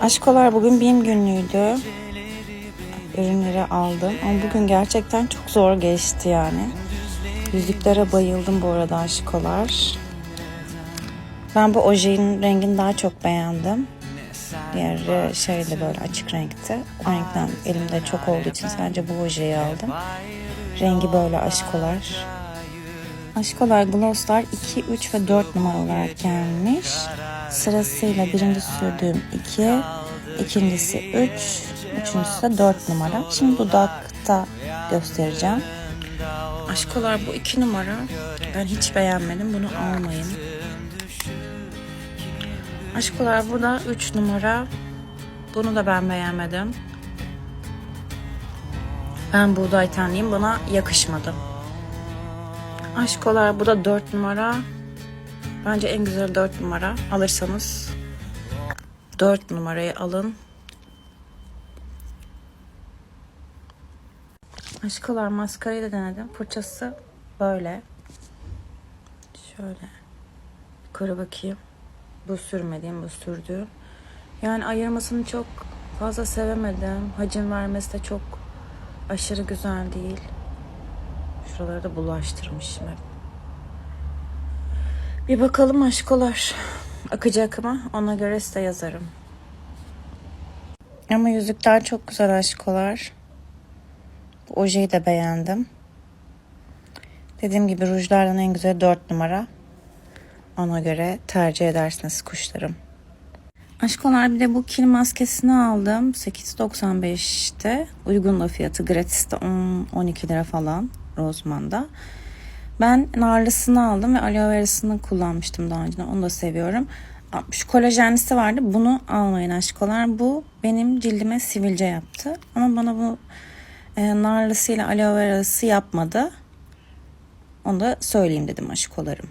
Aşkolar bugün BİM günlüğüydü. Ürünleri aldım ama bugün gerçekten çok zor geçti yani. Yüzüklere bayıldım bu arada aşkolar. Ben bu ojenin rengini daha çok beğendim. Diğeri şeydi böyle açık renkti. O renkten elimde çok olduğu için sadece bu ojeyi aldım. Rengi böyle aşkolar. Aşkolar glosslar 2, 3 ve 4 numara olarak gelmiş. Sırasıyla birinci sürdüğüm 2, ikincisi 3, üçüncüsü de 4 numara. Şimdi dudakta göstereceğim. Aşkolar bu 2 numara. Ben hiç beğenmedim. Bunu almayın. Aşkolar bu da 3 numara. Bunu da ben beğenmedim. Ben buğday tenliyim. Bana yakışmadı. Aşkolar bu da 4 numara. Bence en güzel 4 numara. Alırsanız 4 numarayı alın. Aşkolar maskarayı da denedim. Fırçası böyle. Şöyle. Yukarı bakayım. Bu sürmediğim, bu sürdüğüm. Yani ayırmasını çok fazla sevemedim. Hacim vermesi de çok aşırı güzel değil. Şuraları da bulaştırmışım hep. Bir bakalım aşkolar. Akacak mı? Ona göre size yazarım. Ama yüzükler çok güzel aşkolar. Bu ojeyi de beğendim. Dediğim gibi rujlardan en güzel 4 numara. Ona göre tercih edersiniz kuşlarım. Aşkolar bir de bu kil maskesini aldım. 8.95'te. Uygun da fiyatı. Gratis'te 10-12 lira falan. Rozman'da. Ben narlısını aldım ve aloe verasını kullanmıştım daha önce. Onu da seviyorum. Şu kolajenlisi vardı. Bunu almayın aşkolar. Bu benim cildime sivilce yaptı. Ama bana bu e, narlısıyla aloe verası yapmadı. Onu da söyleyeyim dedim aşkolarım.